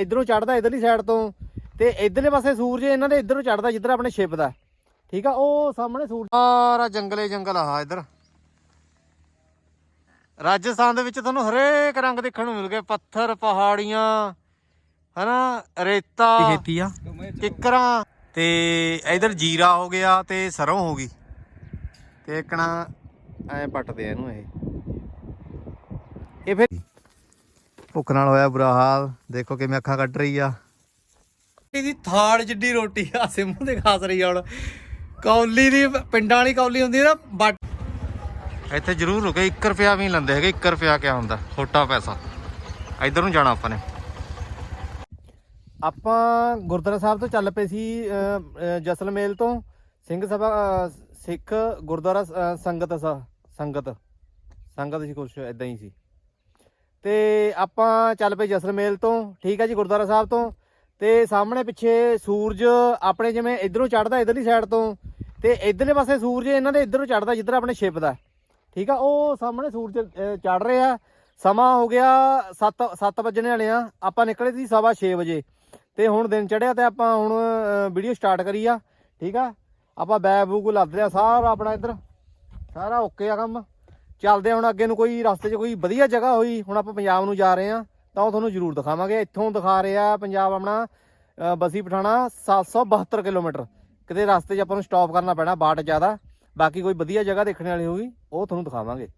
ਇਧਰੋਂ ਚੜਦਾ ਇਧਰਲੀ ਸਾਈਡ ਤੋਂ ਤੇ ਇਧਰਲੇ ਪਾਸੇ ਸੂਰਜ ਇਹਨਾਂ ਦੇ ਇਧਰੋਂ ਚੜਦਾ ਜਿੱਧਰ ਆਪਣੇ ਸ਼ਿਪ ਦਾ। ਠੀਕ ਆ ਉਹ ਸਾਹਮਣੇ ਸੂਰਜ ਸਾਰਾ ਜੰਗਲੇ ਜੰਗਲ ਆ ਇਧਰ। ਰਾਜਸਥਾਨ ਦੇ ਵਿੱਚ ਤੁਹਾਨੂੰ ਹਰੇਕ ਰੰਗ ਦੇਖਣ ਨੂੰ ਮਿਲ ਗਏ ਪੱਥਰ ਪਹਾੜੀਆਂ ਹਨਾ ਰੇਤਾ ਖੇਤੀ ਆ? ਕਿੱਕਰਾਂ। ਤੇ ਇਧਰ ਜੀਰਾ ਹੋ ਗਿਆ ਤੇ ਸਰੋਂ ਹੋ ਗਈ। ਤੇ ਇਕਣਾ ਐ ਪੱਟਦੇ ਆ ਇਹਨੂੰ ਇਹ। ਇਹ ਫਿਰ ਭੁੱਖ ਨਾਲ ਹੋਇਆ ਬੁਰਾ ਹਾਲ। ਦੇਖੋ ਕਿਵੇਂ ਅੱਖਾਂ ਕੱਢ ਰਹੀ ਆ। ਇਹਦੀ ਥਾੜ ਜਿੱਡੀ ਰੋਟੀ ਆ ਸਿਮੂ ਦੇ ਖਾਸ ਰਹੀ ਹੁਣ। ਕੌਲੀ ਦੀ ਪਿੰਡਾਂ ਵਾਲੀ ਕੌਲੀ ਹੁੰਦੀ ਨਾ ਬੱਟ ਇੱਥੇ ਜ਼ਰੂਰ ਰੁਕੇ 1 ਰੁਪਿਆ ਵੀ ਲੈਂਦੇ ਹੈਗੇ 1 ਰੁਪਿਆ ਕਿਆ ਹੁੰਦਾ ਖੋਟਾ ਪੈਸਾ। ਇੱਧਰ ਨੂੰ ਜਾਣਾ ਆਪਾਂ ਨੇ। ਆਪਾਂ ਗੁਰਦੁਆਰਾ ਸਾਹਿਬ ਤੋਂ ਚੱਲ ਪਏ ਸੀ ਜਸਲਮੇਲ ਤੋਂ। ਸਿੰਘ ਸਭਾ ਸਿੱਖ ਗੁਰਦੁਆਰਾ ਸੰਗਤ ਸੰਗਤ। ਸੰਗਤ ਸੀ ਕੁਛ ਇਦਾਂ ਹੀ ਸੀ। ਤੇ ਆਪਾਂ ਚੱਲ ਪਏ ਜਸਰਮੇਲ ਤੋਂ, ਠੀਕ ਹੈ ਜੀ, ਗੁਰਦੁਆਰਾ ਸਾਹਿਬ ਤੋਂ। ਤੇ ਸਾਹਮਣੇ ਪਿੱਛੇ ਸੂਰਜ ਆਪਣੇ ਜਿਵੇਂ ਇਧਰੋਂ ਚੜਦਾ ਇਧਰਲੀ ਸਾਈਡ ਤੋਂ, ਤੇ ਇਧਰਲੇ ਪਾਸੇ ਸੂਰਜ ਇਹਨਾਂ ਦੇ ਇਧਰੋਂ ਚੜਦਾ, ਜਿੱਧਰ ਆਪਣੇ ਸ਼ਿਪ ਦਾ। ਠੀਕ ਆ, ਉਹ ਸਾਹਮਣੇ ਸੂਰਜ ਚੜ ਰਿਹਾ। ਸਮਾਂ ਹੋ ਗਿਆ 7 7 ਵਜਣੇ ਵਾਲੇ ਆ। ਆਪਾਂ ਨਿਕਲੇ ਸੀ ਸਵਾ 6 ਵਜੇ। ਤੇ ਹੁਣ ਦਿਨ ਚੜਿਆ ਤੇ ਆਪਾਂ ਹੁਣ ਵੀਡੀਓ ਸਟਾਰਟ ਕਰੀ ਆ। ਠੀਕ ਆ, ਆਪਾਂ ਬੈਗ ਬੂਗ ਲੱਦ ਲਿਆ ਸਾਰਾ ਆਪਣਾ ਇੱਧਰ। ਸਾਰਾ ਓਕੇ ਆ ਕੰਮ। ਚੱਲਦੇ ਆ ਹੁਣ ਅੱਗੇ ਨੂੰ ਕੋਈ ਰਸਤੇ 'ਚ ਕੋਈ ਵਧੀਆ ਜਗ੍ਹਾ ਹੋਈ ਹੁਣ ਆਪਾਂ ਪੰਜਾਬ ਨੂੰ ਜਾ ਰਹੇ ਆ ਤਾਂ ਉਹ ਤੁਹਾਨੂੰ ਜ਼ਰੂਰ ਦਿਖਾਵਾਂਗੇ। ਇੱਥੋਂ ਦਿਖਾ ਰਿਹਾ ਪੰਜਾਬ ਆਪਣਾ ਅ, ਬਸੀ ਪਠਾਣਾ 772 ਕਿਲੋਮੀਟਰ। ਕਿਤੇ ਰਸਤੇ 'ਚ ਆਪਾਂ ਨੂੰ ਸਟਾਪ ਕਰਨਾ ਪੈਣਾ ਬਾਟ ਜ਼ਿਆਦਾ ਬਾਕੀ ਕੋਈ ਵਧੀਆ ਜਗ੍ਹਾ ਦੇਖਣ ਵਾਲੀ ਹੋਈ ਉਹ ਤੁਹਾਨੂੰ ਦਿਖਾਵਾਂਗੇ।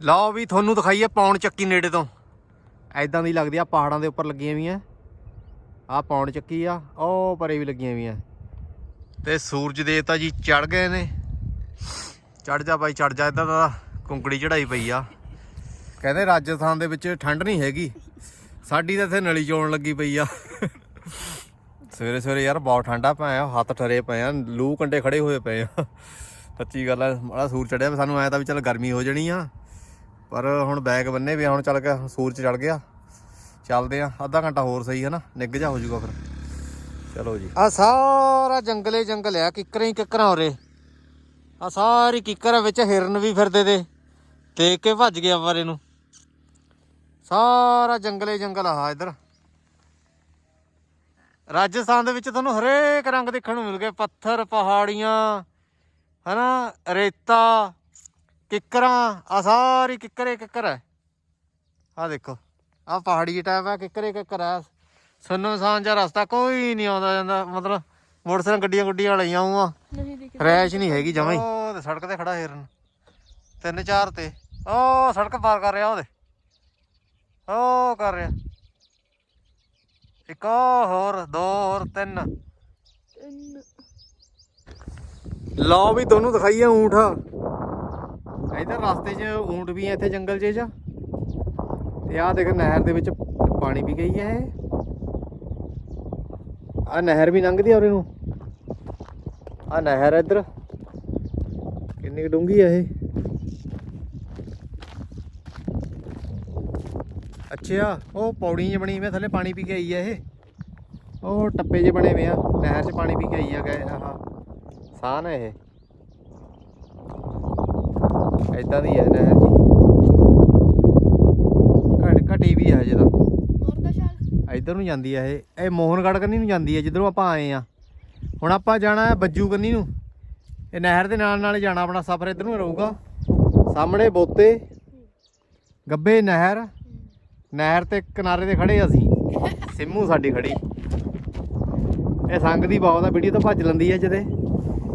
ਲਓ ਵੀ ਤੁਹਾਨੂੰ ਦਿਖਾਈਏ ਪੌਣ ਚੱਕੀ ਨੇੜੇ ਤੋਂ। ਐਦਾਂ ਦੀ ਲੱਗਦੀ ਆ ਪਹਾੜਾਂ ਦੇ ਉੱਪਰ ਲੱਗੀਆਂ ਵੀਆਂ ਆ ਪੌਣ ਚੱਕੀ ਆ ਉਹ ਪਰੇ ਵੀ ਲੱਗੀਆਂ ਵੀਆਂ ਤੇ ਸੂਰਜ ਦੇਵਤਾ ਜੀ ਚੜ ਗਏ ਨੇ। ਚੜ ਜਾ ਬਾਈ ਚੜ ਜਾ ਇਦਾਂ ਦਾ ਕੁੰਕੜੀ ਚੜਾਈ ਪਈ ਆ। ਕਹਿੰਦੇ ਰਾਜਸਥਾਨ ਦੇ ਵਿੱਚ ਠੰਡ ਨਹੀਂ ਹੈਗੀ। ਸਾਡੀ ਤਾਂ ਇੱਥੇ ਨਲੀ ਚੋਣ ਲੱਗੀ ਪਈ ਆ। ਸਵੇਰੇ ਸਵੇਰੇ ਯਾਰ ਬਹੁਤ ਠੰਡਾ ਪਿਆ ਹੱਥ ਠਰੇ ਪਏ ਆ ਲੂ ਕੰਡੇ ਖੜੇ ਹੋਏ ਪਏ ਆ। ਸੱਚੀ ਗੱਲ ਆ ਮਾੜਾ ਸੂਰ ਚੜਿਆ ਸਾਨੂੰ ਐ ਤਾਂ ਵੀ ਚੱਲ ਗਰਮੀ ਹੋ ਜਾਣੀ ਆ। ਪਰ ਹੁਣ ਬੈਗ ਬੰਨੇ ਵੀ ਆ, ਹੁਣ ਚੱਲ ਗਿਆ ਸੂਰਜ ਚੜ ਗਿਆ। ਚੱਲਦੇ ਆ ਅੱਧਾ ਘੰਟਾ ਹੋਰ ਸਹੀ ਹੈ ਨਾ ਨਿੱਘ ਜਾ ਹੋ ਜਾਊਗਾ ਫਿਰ। ਚਲੋ ਜੀ। ਆ ਸਾਰਾ ਜੰਗਲੇ ਜੰਗਲ ਆ ਕਿੱਕਰਾਂ ਹੀ ਕਿੱਕਰਾਂ ਹੋਰੇ ਆ ਸਾਰੀ ਕਿੱਕਰਾਂ ਵਿੱਚ ਹਿਰਨ ਵੀ ਫਿਰਦੇ ਤੇ। ਦੇਖ ਕੇ ਭੱਜ ਗਿਆ ਪਰ ਇਹਨੂੰ ਸਾਰਾ ਜੰਗਲੇ ਜੰਗਲ ਆ ਇਧਰ। ਰਾਜਸਥਾਨ ਦੇ ਵਿੱਚ ਤੁਹਾਨੂੰ ਹਰੇਕ ਰੰਗ ਦੇਖਣ ਨੂੰ ਮਿਲ ਗਏ ਪੱਥਰ, ਪਹਾੜੀਆਂ, ਹਨਾ, ਰੇਤਾ, ਕਿੱਕਰਾਂ, ਆ ਸਾਰੀ ਕਿੱਕਰੇ ਕਿੱਕਰ ਹੈ ਆ ਦੇਖੋ, ਆ ਪਹਾੜੀ ਟਾਈਪ ਹੈ ਕਿੱਕਰੇ ਕਿੱਕਰ ਹੈ ਸੁੰਨਮਸਾਨ ਜਿਹਾ ਰਸਤਾ, ਕੋਈ ਨਹੀਂ ਆਉਂਦਾ ਜਾਂਦਾ, ਮਤਲਬ ਮੋਟਰਸਾਈਕਲ ਗੱਡੀਆਂ ਗੁੱਡੀਆਂ ਵਾਲੀਆਂ ਆ ਨਹੀਂ ਦਿਖ ਰੈਸ਼ ਨਹੀਂ ਹੈਗੀ ਜਮਾਂ ਹੀ। ਉਹ ਤੇ ਸੜਕ ਤੇ ਖੜਾ ਹਿਰਨ ਤਿੰਨ ਚਾਰ ਤੇ। ਉਹ ਸੜਕ ਪਾਰ ਕਰ ਰਿਹਾ ਉਹਦੇ। ਉਹ ਕਰ ਰਿਹਾ। ਇੱਕ ਉਹ ਹੋਰ ਦੋ ਹੋਰ ਤਿੰਨ। ਤਿੰਨ। ਲਓ ਵੀ ਤੁਹਾਨੂੰ ਦਿਖਾਈਏ ਊਂਠ। ਇਧਰ ਰਸਤੇ 'ਚ ਊਂਠ ਵੀ ਆ ਇੱਥੇ ਜੰਗਲ 'ਚ ਜਾ। ਤੇ ਆਹ ਦੇਖ ਨਹਿਰ ਦੇ ਵਿੱਚ ਪਾਣੀ ਵੀ ਗਈ ਹੈ ਆ ਨਹਿਰ ਵੀ ਲੰਘਦੀ ਆ ਨੂੰ। ਆ ਨਹਿਰ ਆ ਇੱਧਰ। ਕਿੰਨੀ ਡੂੰਘੀ ਆ ਇਹ? ਅੱਛਾ ਉਹ ਪੌੜੀ ਜਿਹੀ ਬਣੀ ਆ, ਥੱਲੇ ਪਾਣੀ ਪੀ ਕੇ ਆਈ ਆ ਇਹ। ਉਹ ਟੱਪੇ ਜਿਹੇ ਬਣੇ ਹੋਏ ਆ ਨਹਿਰ 'ਚ ਪਾਣੀ ਪੀ ਕੇ ਆਈ ਆ ਗਏ ਆਹ ਸਾਨ ਹੈ ਇਹ। ਐਦਾਂ ਦੀ ਹੈ ਨਹਿਰ ਜੀ। ਘਟ ਘਟੀ ਵੀ ਹੈ ਜਿਹਦਾ ਹੋਰ ਦਾ ਸ਼ਾਲ ਇੱਧਰ ਨੂੰ ਜਾਂਦੀ ਹੈ ਇਹ। ਇਹ ਮੋਹਨਗੜ੍ਹ ਕੰਨੀ ਨੂੰ ਜਾਂਦੀ ਹੈ ਜਿੱਧਰੋਂ ਆਪਾਂ ਆਏ ਆ। ਹੁਣ ਆਪਾਂ ਜਾਣਾ ਹੈ ਬੱਜੂ ਕੰਨੀ ਨੂੰ। ਇਹ ਨਹਿਰ ਦੇ ਨਾਲ ਨਾਲ ਹੀ ਜਾਣਾ, ਆਪਣਾ ਸਫ਼ਰ ਇੱਧਰ ਨੂੰ ਰਹੂਗਾ। ਸਾਹਮਣੇ ਬੋਤੇ, ਗੱਬੇ ਨਹਿਰ। ਨਹਿਰ ਤੇ ਕਿਨਾਰੇ ਤੇ ਖੜੇ ਅਸੀਂ। ਸਿੰਮੂ ਸਾਡੀ ਖੜੀ। ਇਹ ਸੰਗ ਦੀ ਬਹੁਤ ਆ, ਵੀਡੀਓ ਤਾਂ ਭੱਜ ਲੈਂਦੀ ਹੈ ਜਦੇ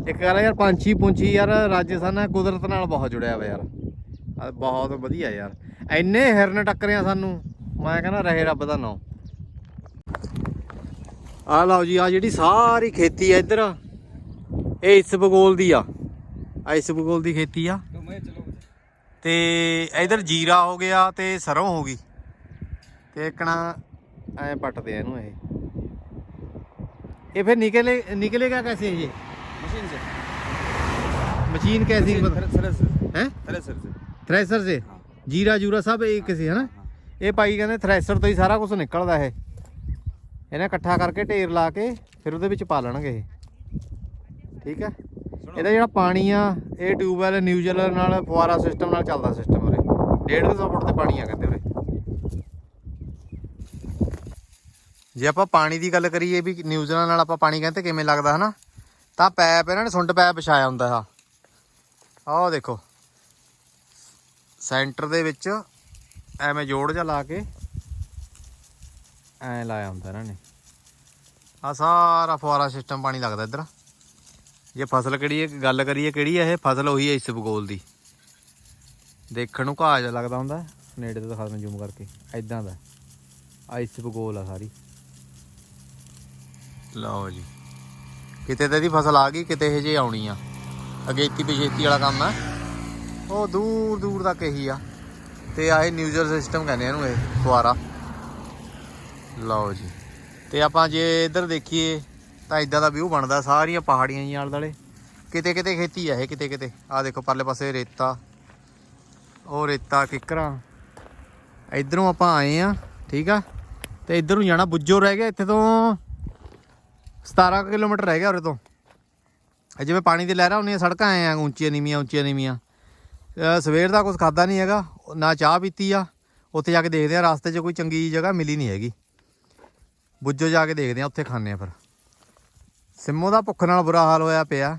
ਇੱਕ ਗੱਲ ਯਾਰ, ਪੰਛੀ ਪੁੰਛੀ ਯਾਰ, ਰਾਜਸਥਾਨ ਨਾਲ ਕੁਦਰਤ ਨਾਲ ਬਹੁਤ ਜੁੜਿਆ ਵਾ ਯਾਰ। ਬਹੁਤ ਵਧੀਆ ਯਾਰ। ਐਨੇ ਹਿਰਨ ਟੱਕਰਿਆ ਸਾਨੂੰ। ਮੈਂ ਕਹਿੰਦਾ ਰਹੇ ਰੱਬ ਦਾ ਨਾਮ। ਆ ਲਓ ਜੀ ਆ ਜਿਹੜੀ ਸਾਰੀ ਖੇਤੀ ਆ ਇੱਧਰ ਇਹ ਇਸ ਬਗੋਲ ਦੀ ਆ। ਇਸ ਬਗੋਲ ਦੀ ਖੇਤੀ ਆ। ਤੇ ਇੱਧਰ ਜੀਰਾ ਹੋ ਗਿਆ ਤੇ ਸਰੋਂ ਹੋ ਗਈ। ਤੇ ਕਣਾ ਐ ਪੱਟਦੇ ਆ ਇਹਨੂੰ ਇਹ। ਇਹ ਫਿਰ ਨਿਕਲੇ ਨਿਕਲੇਗਾ ਕੈਸੇ ਇਹ? ਮਸ਼ੀਨ ਸੇ ਮਸ਼ੀਨ ਕੈਸੀ ਹੈ? ਥ੍ਰੈਸ਼ਰ ਸੇ ਥ੍ਰੈਸ਼ਰ ਸੇ ਜੀਰਾ ਜੂਰਾ ਸਭ ਇਹ ਕਿਸੇ ਹੈ। ਨਾ ਇਹ ਪਾਈ ਕਹਿੰਦੇ ਥ੍ਰੈਸ਼ਰ ਤੋਂ ਹੀ ਸਾਰਾ ਕੁਝ ਨਿਕਲਦਾ ਇਹ। ਇਹਨੇ ਇਕੱਠਾ ਕਰਕੇ ਢੇਰ ਲਾ ਕੇ ਫਿਰ ਉਹਦੇ ਵਿੱਚ ਪਾ ਲੈਣਗੇ ਇਹ। ਠੀਕ ਹੈ? ਇਹਦਾ ਜਿਹੜਾ ਪਾਣੀ ਆ ਇਹ ਟਿਊਬਵੈਲ ਨਿਊਜ਼ਲ ਨਾਲ ਫੁਆਰਾ ਸਿਸਟਮ ਨਾਲ ਚੱਲਦਾ ਸਿਸਟਮ ਉਰੇ। 150 ਫੁੱਟ ਤੇ ਪਾਣੀ ਆ ਕਹਿੰਦੇ ਉਰੇ। ਜੇ ਆਪਾਂ ਪਾਣੀ ਦੀ ਗੱਲ ਕਰੀਏ ਵੀ ਨਿਊਜ਼ੀਲੈਂਡ ਨਾਲ ਆਪਾਂ ਪਾਣੀ ਕਹਿੰਦੇ ਕਿਵੇਂ ਲੱਗਦਾ ਹਨਾ? ਤਾਂ ਪੈਪ ਇਹਨਾਂ ਨੇ ਸੁੰਡ ਪੈਪ ਵਿਛਾਇਆ ਹੁੰਦਾ ਆ। ਆਹ ਦੇਖੋ। ਸੈਂਟਰ ਦੇ ਵਿੱਚ ਐਵੇਂ ਜੋੜ ਜਾ ਲਾ ਕੇ ਐ ਲਾਇਆ ਹੁੰਦਾ ਇਹਨਾਂ ਨੇ। ਆ ਸਾਰਾ ਫੁਆਰਾ ਸਿਸਟਮ ਪਾਣੀ ਲੱਗਦਾ ਇੱਧਰ। ਜੇ ਫਸਲ ਕਿਹੜੀ ਹੈ, ਗੱਲ ਕਰੀਏ ਕਿਹੜੀ ਹੈ, ਇਹ ਫਸਲ ਉਹੀ ਹੈ ਇਸ ਭੂਗੋਲ ਦੀ। ਦੇਖਣ ਨੂੰ ਘਾਹ ਜਿਹਾ ਲੱਗਦਾ ਹੁੰਦਾ, ਨੇੜੇ ਤੋਂ ਦਿਖਾ ਦਿੰਦਾ ਜ਼ੂਮ ਕਰਕੇ। ਐਦਾਂ ਦਾ। ਆ ਇਸ ਭੂਗੋਲ ਆ ਸਾਰੀ। ਲਓ ਜੀ। ਕਿਤੇ ਤਾਂ ਇਹਦੀ ਫਸਲ ਆ ਗਈ, ਕਿਤੇ ਇਹ ਜੇ ਆਉਣੀ ਆ। ਅਗੇਤੀ ਪਿਛੇਤੀ ਵਾਲਾ ਕੰਮ ਆ। ਉਹ ਦੂਰ ਦੂਰ ਤੱਕ ਇਹੀ ਆ। ਤੇ ਆਹ ਨਿਊਜ਼ਰ ਸਿਸਟਮ ਕਹਿੰਦੇ ਇਹਨੂੰ, ਇਹ ਫੁਆਰਾ। ਲਓ ਜੀ। ਤੇ ਆਪਾਂ ਜੇ ਇੱਧਰ ਦੇਖੀਏ ਤਾਂ ਇਦਾਂ ਦਾ ਵਿਊ ਬਣਦਾ, ਸਾਰੀਆਂ ਪਹਾੜੀਆਂ ਜੀ ਆਲੇ ਦੁਆਲੇ। ਕਿਤੇ ਕਿਤੇ ਖੇਤੀ ਆ ਇਹ, ਕਿਤੇ ਕਿਤੇ। ਆ ਦੇਖੋ ਪਰਲੇ ਪਾਸੇ ਰੇਤਾ, ਉਹ ਰੇਤਾ ਕਿਕਰਾਂ। ਇਧਰੋਂ ਆਪਾਂ ਆਏ ਆ, ਠੀਕ ਆ? ਤੇ ਇਧਰ ਨੂੰ ਜਾਣਾ ਬੁੱਜੋ ਰਹਿ ਗਿਆ, ਇੱਥੇ ਤੋਂ 17 ਕੁ ਕਿਲੋਮੀਟਰ ਰਹਿ ਗਿਆ ਉਰੇ ਤੋਂ। ਜਿਵੇਂ ਪਾਣੀ ਦੀ ਲਹਿਰਾਂ ਹੁੰਦੀਆਂ, ਸੜਕਾਂ ਆਏ ਆ, ਉੱਚੀਆਂ ਨੀਵੀਆਂ ਉੱਚੀਆਂ ਨੀਵੀਆਂ। ਸਵੇਰ ਦਾ ਕੁਝ ਖਾਦਾ ਨਹੀਂ ਹੈਗਾ, ਨਾ ਚਾਹ ਪੀਤੀ ਆ। ਉੱਥੇ ਜਾ ਕੇ ਦੇਖਦੇ ਆ, ਰਸਤੇ 'ਚ ਕੋਈ ਚੰਗੀ ਜਗ੍ਹਾ ਮਿਲੀ ਨਹੀਂ ਹੈਗੀ। ਬੁੱਜੋ ਜਾ ਕੇ ਦੇਖਦੇ ਆ, ਉੱਥੇ ਖਾਣੇ ਆ ਫਿਰ। ਸਿੰਮੂ ਦਾ ਭੁੱਖ ਨਾਲ ਬੁਰਾ ਹਾਲ ਹੋਇਆ ਪਿਆ।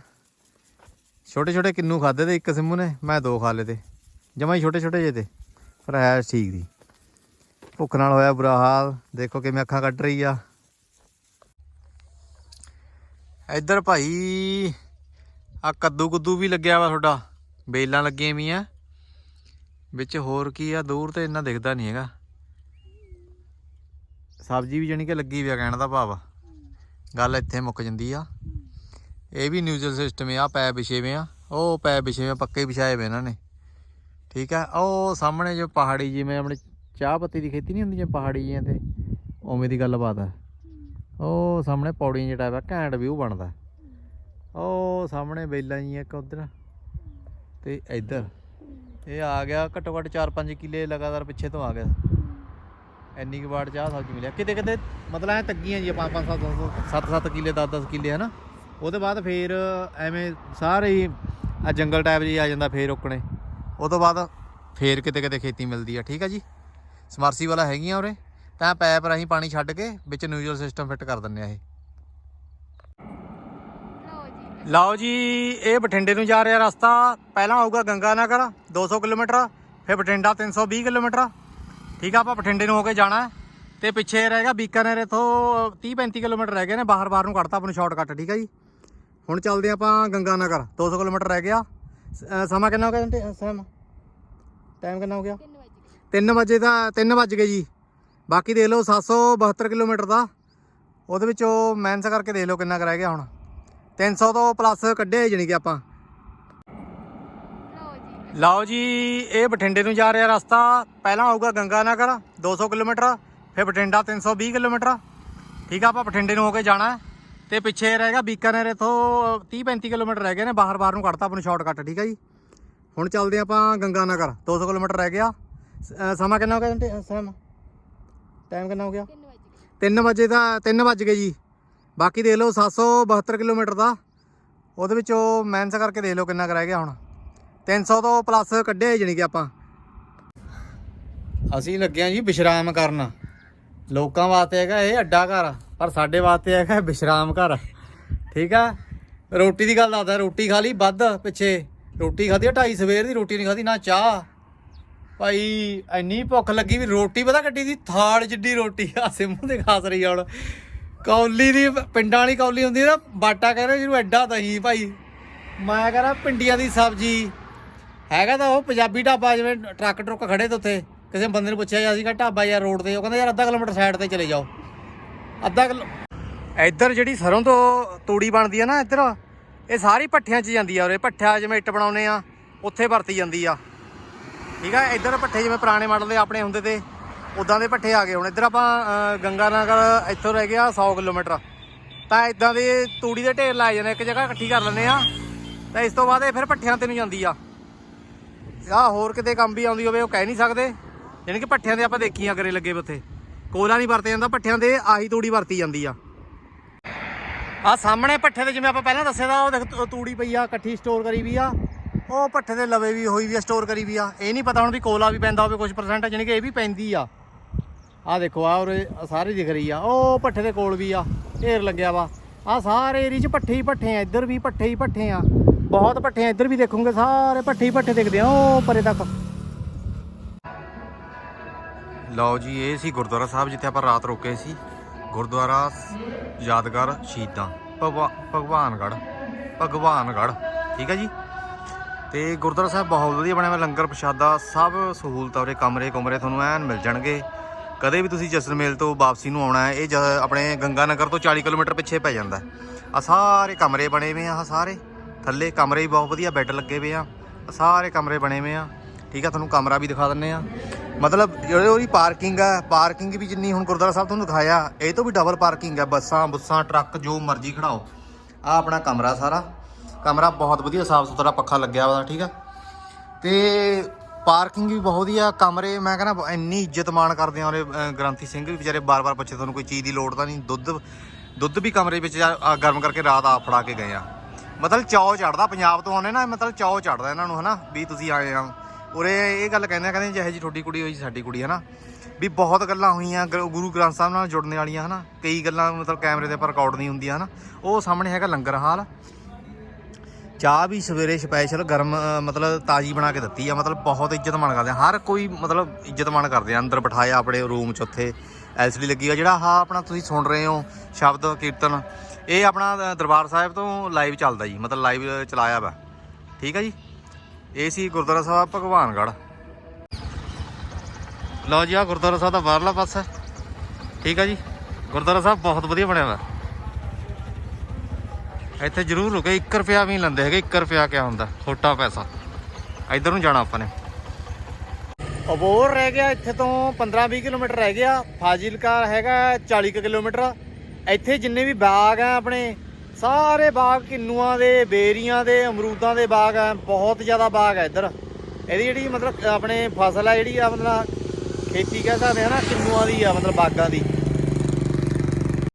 ਛੋਟੇ ਛੋਟੇ ਕਿੰਨੂ ਖਾਦੇ ਤੇ ਇੱਕ ਸਿੰਮੂ ਨੇ, ਮੈਂ ਦੋ ਖਾ ਲਏ ਤੇ। ਜਮਾਂ ਛੋਟੇ ਛੋਟੇ ਜਿਹੇ ਤੇ, ਪਰ ਹੈ ਠੀਕ ਦੀ। ਭੁੱਖ ਨਾਲ ਹੋਇਆ ਬੁਰਾ ਹਾਲ, ਦੇਖੋ ਕਿਵੇਂ ਅੱਖਾਂ ਕੱਢ ਰਹੀ ਆ। ਇੱਧਰ ਭਾਈ ਆ ਕੱਦੂ ਕੁੱਦੂ ਵੀ ਲੱਗਿਆ ਵਾ ਤੁਹਾਡਾ ਬੇਲਾਂ ਲੱਗੀਆਂ ਵੀ ਆ ਵਿੱਚ ਹੋਰ ਕੀ ਆ, ਦੂਰ ਤੇ ਇੰਨਾ ਦਿਖਦਾ ਨਹੀਂ ਹੈਗਾ। ਸਬਜ਼ੀ ਵੀ ਜਾਣੀ ਕਿ ਲੱਗੀ ਵੀ ਕਹਿਣ ਦਾ ਭਾਵ। ਗੱਲ ਇੱਥੇ ਮੁੱਕ ਜਾਂਦੀ ਆ। ਇਹ ਵੀ ਨਿਊਜ਼ਲ ਸਿਸਟਮ ਆ, ਪੈ ਵਿਛੇਵੇਂ ਆ। ਉਹ ਪੈ ਵਿਛੇਵੇ, ਪੱਕੇ ਵਿਛਾਏ ਵੇ ਇਹਨਾਂ ਨੇ। ਠੀਕ ਆ, ਉਹ ਸਾਹਮਣੇ ਜੋ ਪਹਾੜੀ ਜਿਵੇਂ ਆਪਣੇ ਚਾਹ ਪੱਤੀ ਦੀ ਖੇਤੀ ਨਹੀਂ ਹੁੰਦੀ ਜਿਵੇਂ ਪਹਾੜੀ ਜਿਹੀਆਂ ਤੇ, ਉਵੇਂ ਦੀ ਗੱਲਬਾਤ ਆ। ਉਹ ਸਾਹਮਣੇ ਪੌੜੀਆਂ ਜਿਹੜਾ ਵਾ ਘੈਂਟ ਵਿਊ ਬਣਦਾ। ਉਹ ਸਾਹਮਣੇ ਬੇਲਾਂ ਜੀ ਇੱਕ ਉਧਰ, ਤੇ ਇੱਧਰ। ਇਹ ਆ ਗਿਆ, ਘੱਟੋ ਘੱਟ 4-5 ਕਿੱਲੇ ਲਗਾਤਾਰ ਪਿੱਛੇ ਤੋਂ ਆ ਗਿਆ। ਇੰਨੀ ਕੁ ਵਾਟ ਚਾਹ ਸਬਜ਼ੀ ਮਿਲਿਆ। ਕਿਤੇ ਕਿਤੇ ਮਤਲਬ ਐ ਤੱਗੀਆਂ ਜੀ 5-5 7-7 ਕਿੱਲੇ 10-10 ਕਿੱਲੇ, ਹਨਾ? ਉਹਦੇ ਬਾਅਦ ਫੇਰ ਐਵੇਂ ਸਾਰੇ ਹੀ ਆ ਜੰਗਲ ਟਾਈਪ ਜੀ ਆ ਜਾਂਦਾ ਫੇਰ ਰੁਕਣੇ। ਉਹ ਤੋਂ ਬਾਅਦ ਫੇਰ ਕਿਤੇ ਕਿਤੇ ਖੇਤੀ ਮਿਲਦੀ ਆ, ਠੀਕ ਆ ਜੀ? ਸਮਰਸੀ ਵਾਲਾ ਹੈਗੀਆਂ ਉਰੇ। ਤਾਂ ਪੈਪ ਰਾਹੀਂ ਪਾਣੀ ਛੱਡ ਕੇ ਵਿੱਚ ਨਿਊਜ਼ਲ ਸਿਸਟਮ ਫਿੱਟ ਕਰ ਦਿੰਨੇ ਆ ਇਹ। ਲਓ ਜੀ ਲਓ ਜੀ ਇਹ ਬਠਿੰਡੇ ਨੂੰ ਜਾ ਰਿਹਾ ਰਸਤਾ। ਪਹਿਲਾਂ ਆਊਗਾ ਗੰਗਾ ਨਗਰ 200 ਕਿਲੋਮੀਟਰ, ਫਿਰ ਬਠਿੰਡਾ 320 ਕਿਲੋਮੀਟਰ। ਠੀਕ ਆ ਆਪਾਂ ਬਠਿੰਡੇ ਨੂੰ ਹੋ ਕੇ ਜਾਣਾ। ਤੇ ਪਿੱਛੇ ਰਹੇਗਾ ਬੀਕਾਨੇਰ ਇਥੋਂ 30 35 ਕਿਲੋਮੀਟਰ ਰਹਿ ਗਏ ਨੇ ਬਾਹਰ ਬਾਹਰ ਨੂੰ ਕੱਢਤਾ ਆਪਾਂ ਨੂੰ ਸ਼ਾਰਟਕਟ ਠੀਕ ਆ ਜੀ। ਹੁਣ ਚੱਲਦੇ ਆਪਾਂ ਗੰਗਾ ਨਗਰ 200 ਕਿਲੋਮੀਟਰ ਰਹਿ ਗਿਆ। ਸਮਾਂ ਕਿੰਨਾ ਹੋ ਗਿਆ ਸਮ? ਟਾਈਮ ਕਿੰਨਾ ਹੋ ਗਿਆ? 3 ਵਜੇ 3 ਵਜੇ ਦਾ 3 ਵਜ ਗਏ ਜੀ। ਬਾਕੀ ਦੇਖ ਲਓ 772 ਕਿਲੋਮੀਟਰ ਦਾ। ਉਹਦੇ ਵਿੱਚੋਂ ਮੈਨਸ ਕਰਕੇ ਦੇਖ ਲਓ ਕਿੰਨਾ ਕੁ ਰਹਿ ਗਿਆ ਹੁਣ। 300 ਤੋਂ ਪਲੱਸ ਕੱਢੇ ਜਣੀ ਕਿ ਆਪਾਂ। ਲਓ ਜੀ ਇਹ ਬਠਿੰਡੇ ਨੂੰ ਜਾ ਰਿਹਾ ਰਸਤਾ। ਪਹਿਲਾਂ ਆਊਗਾ ਗੰਗਾ ਨਗਰ 200 ਕਿਲੋਮੀਟਰ ਫਿਰ ਬਠਿੰਡਾ 320 ਕਿਲੋਮੀਟਰ। ਠੀਕ ਆ ਆਪਾਂ ਬਠਿੰਡੇ ਨੂੰ ਹੋ ਕੇ ਜਾਣਾ ਹੈ। ਤੇ ਪਿੱਛੇ ਰਹੇਗਾ ਬੀਕਾਨੇਰ ਇਥੋਂ 30 35 ਕਿਲੋਮੀਟਰ ਰਹਿ ਗਏ ਨੇ ਬਾਹਰ ਬਾਹਰ ਨੂੰ ਕੱਢਤਾ ਆਪਾਂ ਨੂੰ ਸ਼ਾਰਟਕਟ ਠੀਕ ਆ ਜੀ? ਹੁਣ ਚੱਲਦੇ ਆਪਾਂ ਗੰਗਾ ਨਗਰ 200 ਕਿਲੋਮੀਟਰ ਰਹਿ ਗਿਆ। ਸਮਾਂ ਕਿੰਨਾ ਹੋ ਗਿਆ ਸਮ? ਟਾਈਮ ਕਿੰਨਾ ਹੋ ਗਿਆ? 3 ਵਜੇ 3 ਵਜੇ ਦਾ 3 ਵਜ ਗਏ ਜੀ। ਬਾਕੀ ਦੇਖ ਲਓ 772 ਕਿਲੋਮੀਟਰ ਦਾ। ਉਹਦੇ ਵਿੱਚੋਂ ਮੈਨਸ ਕਰਕੇ ਦੇਖ ਲਓ ਕਿੰਨਾ ਕੁ ਰਹਿ ਗਿਆ ਹੁਣ। 300 ਤੋਂ ਪਲੱਸ ਕੱਢਿਆ ਜਣੀ ਕਿ ਆਪਾਂ। ਅਸੀਂ ਲੱਗਿਆ ਜੀ ਵਿਸ਼ਰਾਮ ਕਰਨ। ਲੋਕਾਂ ਵਾਸਤੇ ਹੈਗਾ ਇਹ ਅੱਡਾ ਘਰ, ਪਰ ਸਾਡੇ ਵਾਸਤੇ ਹੈਗਾ ਵਿਸ਼ਰਾਮ ਘਰ। ਠੀਕ ਆ? ਰੋਟੀ ਦੀ ਗੱਲ ਦੱਸਦਾ, ਰੋਟੀ ਖਾ ਲਈ ਵੱਧ ਪਿੱਛੇ। ਰੋਟੀ ਖਾਧੀ ਆ, ਢਾਈ ਸਵੇਰ ਦੀ ਰੋਟੀ ਨਹੀਂ ਖਾਧੀ, ਨਾ ਚਾਹ। ਭਾਈ, ਇੰਨੀ ਭੁੱਖ ਲੱਗੀ ਵੀ ਰੋਟੀ ਪਤਾ ਕੱਢੀ ਦੀ, ਥਾਲ ਜਿੱਡੀ ਰੋਟੀ ਆ, ਸਿਮੂ ਦੇ ਖਾਸ ਰਹੀ ਹੁਣ। ਕੌਲੀ ਦੀ, ਪਿੰਡਾਂ ਵਾਲੀ ਕੌਲੀ ਹੁੰਦੀ ਨਾ, ਬਾਟਾ ਕਹਿੰਦੇ ਜਿਹਨੂੰ ਐਡਾ ਦਹੀਂ, ਭਾਈ। ਮੈਂ ਕਹਿੰਦਾ ਪਿੰਡੀਆਂ ਦੀ ਸਬਜ਼ੀ ਹੈਗਾ ਤਾਂ ਉਹ ਪੰਜਾਬੀ ਢਾਬਾ, ਜਿਵੇਂ ਟਰੱਕ ਟਰੁੱਕ ਖੜੇ ਤੇ ਉੱਥੇ, ਕਿਸੇ ਬੰਦੇ ਨੂੰ ਪੁੱਛਿਆ ਜਾਂ ਸੀਗਾ ਢਾਬਾ ਯਾਰ ਰੋਡ ਤੇ, ਉਹ ਕਹਿੰਦਾ ਯਾਰ ਅੱਧਾ ਕਿਲੋਮੀਟਰ ਸਾਈਡ ਤੇ ਚਲੇ ਜਾਓ। ਅੱਧਾ ਕਿਲੋ ਇੱਧਰ ਜਿਹੜੀ ਸਰੋਂ ਤੋਂ ਤੂੜੀ ਬਣਦੀ ਆ ਨਾ ਇੱਧਰ, ਇਹ ਸਾਰੀ ਭੱਠਿਆਂ 'ਚ ਜਾਂਦੀ ਆ ਉਰੇ ਭੱਠਾ ਜਿਵੇਂ ਇੱਟ ਬਣਾਉਨੇ ਆ, ਉੱਥੇ ਵਰਤੀ ਜਾਂਦੀ ਆ। ਠੀਕ ਆ, ਇੱਧਰ ਭੱਠੇ ਜਿਵੇਂ ਪੁਰਾਣੇ ਮਾਡਲ ਦੇ ਆਪਣੇ ਹੁੰਦੇ ਤੇ ਉਦਾਂ ਦੇ ਭੱਠੇ ਆ ਗਏ ਹੁਣ। ਇੱਧਰ ਆਪਾਂ ਗੰਗਾ ਨਗਰ ਇੱਥੋਂ ਰਹਿ ਗਿਆ 100 ਕਿਲੋਮੀਟਰ। ਤਾਂ ਇਦਾਂ ਦੇ ਤੂੜੀ ਦੇ ਢੇਰ ਲਾਏ ਜਾਂਦੇ ਇੱਕ ਜਗ੍ਹਾ ਇਕੱਠੀ ਕਰ ਲੈਂਦੇ ਆ। ਤਾਂ ਇਸ ਤੋਂ ਬਾਅਦ ਇਹ ਫਿਰ ਭੱਠਿਆਂ ਤੇ ਨੂੰ ਜਾਂਦੀ ਆ। ਆ ਹੋਰ ਕਿਤੇ ਕੰਮ ਵੀ ਆਉਂਦੀ ਹੋਵੇ, ਉਹ ਕਹਿ ਨਹੀਂ ਸਕਦੇ। ਯਾਨੀ ਕਿ ਪੱਠਿਆਂ ਦੇ ਆਪਾਂ ਦੇਖੀਆਂ ਕਰੇ ਲੱਗੇ ਉੱਥੇ। ਕੋਲਾ ਨਹੀਂ ਵਰਤੇ ਜਾਂਦਾ ਪੱਠਿਆਂ ਦੇ ਆਹੀ ਤੂੜੀ ਵਰਤੀ ਜਾਂਦੀ ਆ। ਆ ਸਾਹਮਣੇ ਪੱਠੇ ਦੇ ਜਿਵੇਂ ਆਪਾਂ ਪਹਿਲਾਂ ਦੱਸਿਆ ਦਾ ਉਹ ਦੇਖ, ਤੂ- ਤੂੜੀ ਪਈ ਆ, ਇਕੱਠੀ ਸਟੋਰ ਕਰੀ ਵੀ ਆ। ਉਹ ਪੱਠੇ ਦੇ ਲਵੇ ਵੀ ਹੋਈ ਵੀ ਆ ਸਟੋਰ ਕਰੀ ਵੀ ਆ। ਇਹ ਨਹੀਂ ਪਤਾ ਹੁਣ ਵੀ ਕੋਲਾ ਵੀ ਪੈਂਦਾ ਹੋਵੇ ਕੁਝ ਪਰਸੈਂਟ ਜਾਨੀ ਕਿ ਇਹ ਵੀ ਪੈਂਦੀ ਆ। ਆ ਦੇਖੋ, ਆ ਉਰੇ ਸਾਰੀ ਦਿਖ ਰਹੀ ਆ। ਉਹ ਪੱਠੇ ਦੇ ਕੋਲ ਵੀ ਆ, ਢੇਰ ਲੱਗਿਆ ਵਾ। ਆ ਸਾਰੇ ਏਰੀਏ 'ਚ ਪੱਠੇ ਹੀ ਪੱਠੇ ਆ, ਇੱਧਰ ਵੀ ਪੱਠੇ ਹੀ ਪੱਠੇ ਆ। ਬਹੁਤ ਪੱਠੇ ਆ, ਇੱਧਰ ਵੀ ਦੇਖੋਗੇ, ਸਾਰੇ ਪੱਠੇ ਹੀ ਪੱਠੇ ਦਿਖਦੇ ਆ, ਉਹ ਪਰੇ ਤੱਕ। ਲਓ ਜੀ, ਇਹ ਸੀ ਗੁਰਦੁਆਰਾ ਸਾਹਿਬ, ਜਿੱਥੇ ਆਪਾਂ ਰਾਤ ਰੁਕੇ ਸੀ। ਗੁਰਦੁਆਰਾ ਯਾਦਗਾਰ ਸ਼ਹੀਦਾਂ, ਭਗਵਾ- ਭਗਵਾਨਗੜ੍ਹ ਭਗਵਾਨਗੜ੍ਹ, ਠੀਕ ਹੈ ਜੀ? ਤੇ ਗੁਰਦੁਆਰਾ ਸਾਹਿਬ ਬਹੁਤ ਵਧੀਆ ਬਣਿਆ ਹੋਇਆ, ਲੰਗਰ ਪ੍ਰਸ਼ਾਦਾ, ਸਭ ਸਹੂਲਤਾਂ ਉਰੇ ਕਮਰੇ ਕਮਰੇ ਤੁਹਾਨੂੰ ਐਨ ਮਿਲ ਜਾਣਗੇ। ਕਦੇ ਵੀ ਤੁਸੀਂ ਜਸਲਮੇਲ ਤੋਂ ਵਾਪਸੀ ਨੂੰ ਆਉਣਾ ਹੈ, ਇਹ ਜ- ਆਪਣੇ ਗੰਗਾ ਨਗਰ ਤੋਂ 40 ਕਿਲੋਮੀਟਰ ਪਿੱਛੇ ਪੈ ਜਾਂਦਾ ਆ ਸਾਰੇ ਕਮਰੇ ਬਣੇ ਹੋਏ ਆ, ਆਹ ਸਾਰੇ। ਥੱਲੇ ਕਮਰੇ ਵੀ ਬਹੁਤ ਵਧੀਆ, ਬੈੱਡ ਲੱਗੇ ਹੋਏ ਆ। ਸਾਰੇ ਕਮਰੇ ਬਣੇ ਹੋਏ ਆ। ਠੀਕ ਆ, ਤੁਹਾਨੂੰ ਕਮਰਾ ਵੀ ਦਿਖਾ ਦਿੰਨੇ ਆ। ਮਤਲਬ ਜਿਹੜੇ ਉਹਦੀ ਪਾਰਕਿੰਗ ਆ, ਪਾਰਕਿੰਗ ਵੀ ਜਿੰਨੀ ਹੁਣ ਗੁਰਦੁਆਰਾ ਸਾਹਿਬ ਤੁਹਾਨੂੰ ਦਿਖਾਇਆ, ਇਹ ਤੋਂ ਵੀ ਡਬਲ ਪਾਰਕਿੰਗ ਆ। ਬੱਸਾਂ, ਬੁੱਸਾਂ, ਟਰੱਕ, ਜੋ ਮਰਜ਼ੀ ਖੜਾਓ। ਆ ਆਪਣਾ ਕਮਰਾ ਸਾਰਾ। ਕਮਰਾ ਬਹੁਤ ਵਧੀਆ ਸਾਫ਼ ਸੁਥਰਾ ਪੱਖਾ ਲੱਗਿਆ ਵਾ, ਠੀਕ ਆ। ਤੇ ਪਾਰਕਿੰਗ ਵੀ ਬਹੁਤ ਵਧੀਆ, ਕਮਰੇ, ਮੈਂ ਕਹਿੰਦਾ ਇੰਨੀ ਇੱਜ਼ਤ ਮਾਣ ਕਰਦੇ ਆ ਉਹਦੇ ਗ੍ਰੰਥੀ ਸਿੰਘ ਵੀ, ਵਿਚਾਰੇ ਬਾਰ-ਬਾਰ ਪੁੱਛੇ ਤੁਹਾਨੂੰ ਕੋਈ ਚੀਜ਼ ਦੀ ਲੋੜ ਤਾਂ ਨਹੀਂ। ਦੁੱਧ ਦੁੱਧ ਵੀ ਕਮਰੇ ਵਿੱਚ ਆ- ਗਰਮ ਕਰਕੇ ਰਾਤ ਆਪ ਫੜਾ ਕੇ ਗਏ ਆ। ਮਤਲਬ ਚੌ ਚੜਦਾ, ਪੰਜਾਬ ਤੋਂ ਆਉਨੇ ਨਾ, ਮਤਲਬ ਚੌ ਚੜਦਾ ਇਹਨਾਂ ਨੂੰ, ਹਨਾ, ਵੀ ਤੁਸੀਂ ਆਏ ਆ। ਉਰੇ ਇਹ ਗੱਲ ਕਹਿੰਦੇ ਆ, ਕਹਿੰਦੇ ਜਿਹੇ ਜੀ ਤੁਹਾਡੀ ਕੁੜੀ ਹੋਈ, ਸਾਡੀ ਕੁੜੀ, ਹਨਾ। ਵੀ ਬਹੁਤ ਗੱਲਾਂ ਹੋਈਆਂ ਗੁਰੂ ਗ੍ਰੰਥ ਸਾਹਿਬ ਨਾਲ ਜੁੜਨ ਵਾਲੀਆਂ, ਹਨਾ। ਕਈ ਗੱਲਾਂ ਮਤਲਬ ਕੈਮਰੇ ਦੇ ਪਰ ਰਿਕਾਰਡ ਨਹੀਂ ਹੁੰਦੀਆਂ, ਹਨਾ। ਉਹ ਸਾਹਮਣੇ ਹੈਗਾ ਲੰਗਰ ਹਾਲ। ਚਾਹ ਵੀ ਸਵੇਰੇ ਸਪੈਸ਼ਲ ਗਰਮ ਮਤਲਬ ਤਾਜ਼ੀ ਬਣਾ ਕੇ ਦਿੱਤੀ ਆ, ਮਤਲਬ ਬਹੁਤ ਇੱਜ਼ਤ ਮਾਣ ਕਰਦੇ ਆ। ਹਰ ਕੋਈ ਮਤਲਬ ਇੱਜ਼ਤ ਮਾਣ ਕਰਦੇ ਆ, ਅੰਦਰ ਬਿਠਾਇਆ ਆਪਣੇ ਰੂਮ 'ਚ ਉੱਥੇ। ਐਲਸੀਡੀ ਲੱਗੀ ਆ, ਜਿਹੜਾ ਆਹ ਆਪਣਾ ਤੁਸੀਂ ਸੁਣ ਰਹੇ ਹੋ, ਸ਼ਬਦ, ਕੀਰਤਨ। ਇਹ ਆਪਣਾ ਦਰਬਾਰ ਸਾਹਿਬ ਤੋਂ ਲਾਈਵ ਚੱਲਦਾ ਜੀ, ਮਤਲਬ ਲਾਈਵ ਚਲਾਇਆ ਵਾ। ਠੀਕ ਆ ਜੀ? ਇਹ ਸੀ ਗੁਰਦੁਆਰਾ ਸਾਹਿਬ ਭਗਵਾਨਗੜ੍ਹ। ਲਓ ਜੀ ਆ ਗੁਰਦੁਆਰਾ ਸਾਹਿਬ ਦਾ ਬਾਹਰਲਾ ਪਾਸਾ। ਠੀਕ ਆ ਜੀ? ਗੁਰਦੁਆਰਾ ਸਾਹਿਬ ਬਹੁਤ ਵਧੀਆ ਬਣਿਆ ਵਾ। ਇੱਥੇ ਜ਼ਰੂਰ ਰੁਕੇ 1 ਰੁਪਿਆ ਵੀ ਲੈਂਦੇ ਹੈਗੇ 1 ਰੁਪਿਆ ਕਿਆ ਹੁੰਦਾ, ਖੋਟਾ ਪੈਸਾ। ਇੱਧਰ ਨੂੰ ਜਾਣਾ ਆਪਾਂ ਨੇ। ਅਬੋਰ ਰਹਿ ਗਿਆ, ਇੱਥੇ ਤੋਂ 15-20 ਕਿਲੋਮੀਟਰ ਰਹਿ ਗਿਆ। ਫਾਜ਼ਿਲਕਾ ਹੈਗਾ 40 ਕੁ ਕਿਲੋਮੀਟਰ। ਇੱਥੇ ਜਿੰਨੇ ਵੀ ਬਾਗ ਆ ਆਪਣੇ, ਸਾਰੇ ਬਾਗ ਕਿੰਨੂਆਂ ਦੇ, ਬੇਰੀਆਂ ਦੇ, ਅਮਰੂਦਾਂ ਦੇ ਬਾਗ ਆ, ਬਹੁਤ ਜ਼ਿਆਦਾ ਬਾਗ ਆ ਇੱਧਰ। ਇਹਦੀ ਜਿਹੜੀ ਮਤਲਬ ਆਪਣੇ ਫਸਲ ਆ ਜਿਹੜੀ ਆ ਮਤਲਬ ਖੇਤੀ ਕਹਿ ਸਕਦੇ ਆ ਨਾ, ਕਿੰਨੂਆਂ ਦੀ ਆ ਮਤਲਬ ਬਾਗਾਂ ਦੀ।